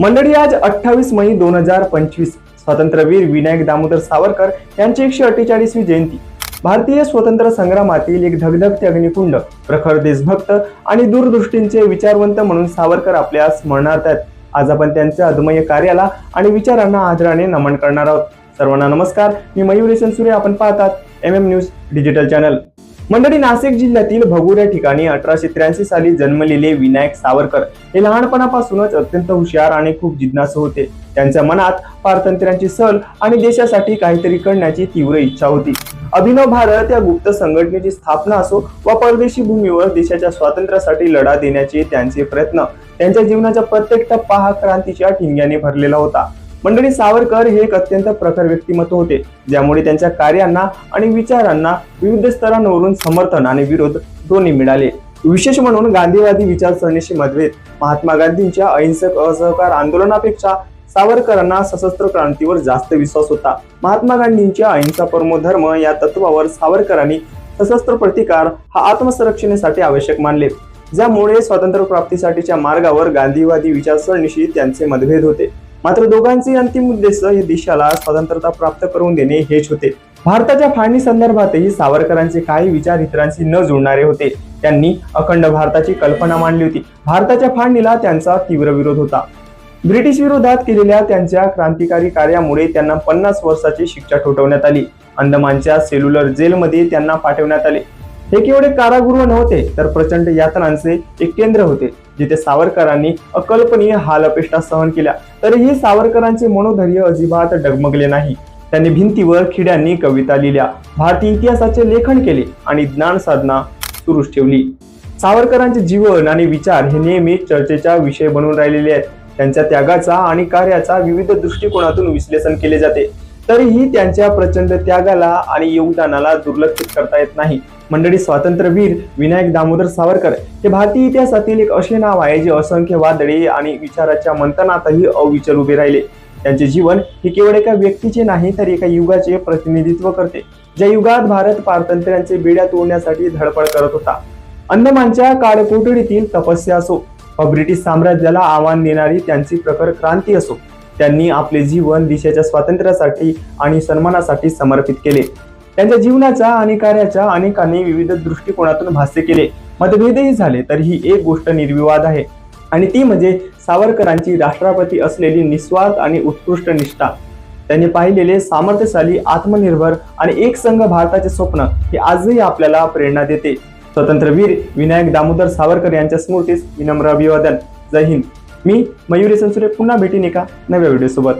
मंडळी आज अठ्ठावीस मई दोन हजार पंचवीस. स्वातंत्र्यवीर विनायक दामोदर सावरकर यांची एकशे अठ्ठेचाळीसवी जयंती. भारतीय स्वतंत्र संग्रामातील एक धगधगते अग्निकुंड प्रखर देशभक्त आणि दूरदृष्टींचे विचारवंत म्हणून सावरकर आपल्या स्मरणार्थ आहेत. आज आपण त्यांच्या अदमय कार्याला आणि विचारांना आदराने नमन करणार आहोत. सर्वांना नमस्कार. मी मयुरेशन सूर्य आपण पाहतात M M news digital channel मंडळी नाशिक जिल्ह्यातील भगूर या ठिकाणी अठराशे त्र्याऐंशी साली जन्मलेले विनायक सावरकर हे लहानपणापासूनच अत्यंत हुशार आणि खूप जिज्ञासू होते. त्यांच्या मनात पारतंत्र्यांची सल आणि देशासाठी काहीतरी करण्याची तीव्र इच्छा होती. अभिनव भारत या गुप्त संघटनेची स्थापना असो व परदेशी भूमीवर देशाच्या स्वातंत्र्यासाठी लढा देण्याचे त्यांचे प्रयत्न त्यांच्या जीवनाचा प्रत्येक टप्पा हा क्रांतीच्या ठिंग्याने भरलेला होता. मंडळी सावरकर हे एक अत्यंत प्रखर व्यक्तिमत्व होते ज्यामुळे त्यांच्या कार्यांना आणि विचारांना विविध स्तरांवरून समर्थन आणि विरोध दोन्ही मिळाले. विशेष म्हणून गांधीवादी विचारसरणीशी मतभेद महात्मा गांधींच्या अहिंसक असहकार आंदोलनापेक्षा सावरकरांना सशस्त्र क्रांतीवर जास्त विश्वास होता. महात्मा गांधींच्या अहिंसा परमो धर्म या तत्वावर सावरकरांनी सशस्त्र प्रतिकार हा आत्मसंरक्षणेसाठी आवश्यक मानले. ज्यामुळे स्वातंत्र्य प्राप्तीसाठीच्या मार्गावर गांधीवादी विचारसरणीशी त्यांचे मतभेद होते. मात्र दोघांचे अंतिम उद्देश हे देशाला स्वतंत्रता प्राप्त करून देणे हेच होते. भारताच्या फाळणी संदर्भातही सावरकरांचे काही विचार इतरांशी न जुळणारे होते. त्यांनी अखंड भारताची कल्पना मांडली होती. भारताच्या फाळणीला त्यांचा तीव्र विरोध होता. ब्रिटिश विरोधात केलेल्या त्यांच्या क्रांतिकारी कार्यामुळे त्यांना पन्नास वर्षाची शिक्षा ठोठवण्यात आली. अंदमानच्या सेल्युलर जेलमध्ये त्यांना पाठवण्यात आले. हे केवळ कारागृह नव्हते तर प्रचंड यातनांचे एक केंद्र होते जिथे सावरकरांनी अकल्पनीय हाल अपेष्टा सहन केल्या. तरीही सावरकरांचे मनोधैर्य अजिबात डगमगले नाही. त्यांनी भिंतीवर खिड्यांनी कविता लिहिल्या भारतीय इतिहासाचे लेखन केले आणि ज्ञान साधना सुरूच ठेवली. सावरकरांचे जीवन आणि विचार हे नेहमी चर्चेचा विषय बनून राहिलेले आहेत. त्यांच्या त्यागाचा आणि कार्याचा विविध दृष्टिकोनातून विश्लेषण केले जाते. तरीही त्यांच्या प्रचंड त्यागाला आणि योगदानाला दुर्लक्षित करता येत नाही. मंडळी स्वातंत्र्यवीर विनायक दामोदर सावरकर हे भारतीय इतिहासातील एक असे नाव आहे जे असंख्य वादळे आणि विचाराच्या मंथनातही अविचल उभे राहिले. त्यांचे जीवन हे केवळ एका व्यक्तीचे नाही तर एका युगाचे प्रतिनिधित्व करते ज्या युगात भारत पारतंत्र्यांचे बेड्या तोडण्यासाठी धडपड करत होता. अंदमानच्या काळकोठडीतील तपस्या असो व ब्रिटिश साम्राज्याला आव्हान देणारी त्यांची प्रखर क्रांती असो त्यांनी आपले जीवन देशाच्या स्वातंत्र्यासाठी आणि सन्मानासाठी समर्पित केले. त्यांच्या जीवनाच्या आणि कार्याच्या अनेकांनी विविध दृष्टिकोनातून भाष्य केले. मतभेदही झाले तर ही एक गोष्ट निर्विवाद आहे. आणि ती म्हणजे सावरकरांची राष्ट्रपती असलेली निस्वार्थ आणि उत्कृष्ट निष्ठा. त्यांनी पाहिलेले सामर्थ्यशाली आत्मनिर्भर आणि एक संघ भारताचे स्वप्न हे आजही आपल्याला प्रेरणा देते. स्वतंत्रवीर विनायक दामोदर सावरकर यांच्या स्मृतीस विनम्र अभिवादन. जय हिंद. मी मयुरी संसुरे पुन्हा भेटीन एका नव्या व्हिडिओसोबत.